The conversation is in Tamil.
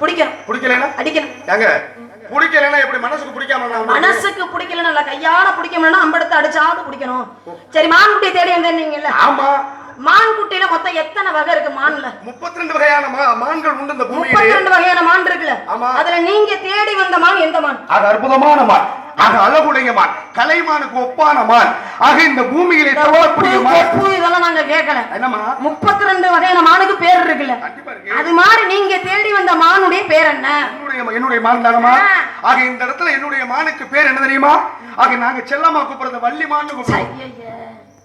பிடிக்கணும். பிடிக்கலைன்னா? அடிக்கணும். ஏங்க பிடிக்கலைன்னா எப்படி மனசுக்கு பிடிக்காம மனசுக்கு பிடிக்கலன்னு இல்ல கையால பிடிக்கணும்னா அம்படத்தை அடிச்சாவது பிடிக்கணும். சரி மான்குட்டியை தேடி வந்தீங்கல்ல ஆமா. மான்குட்டியில மொத்தம் எத்தனை வகை இருக்கு மான்ல? முப்பத்தி ரெண்டு வகையான மா- மான்கள் உண்டு இந்த முப்பத்தி ரெண்டு வகையான மான் இருக்குல்ல? ஆமா. அதுல நீங்க தேடி வந்த மான் எந்த மான்? ஆக அற்புதமான மான். ஆக அழகுடைய மான். கலைமானுக்கு ஒப்பான மான். ஆக இந்த பூமியிலே மான் கொப்பு இதெல்லாம் நாங்க கேட்கல என்னம்மா? முப்பத்தி ரெண்டு வகையான இருக்குல்ல அது மாதிரி நீங்க தேடி வந்த மானுடைய பேர் என்ன? என்னுடைய என்னுடைய மான் தானமா. ஆக இந்த இடத்துல என்னுடைய மானுக்கு பேர் என்ன தெரியுமா? ஆக நாங்க செல்லம்மா கூப்பிடுறது வள்ளி மான்னு கூப்பிடுறோம்.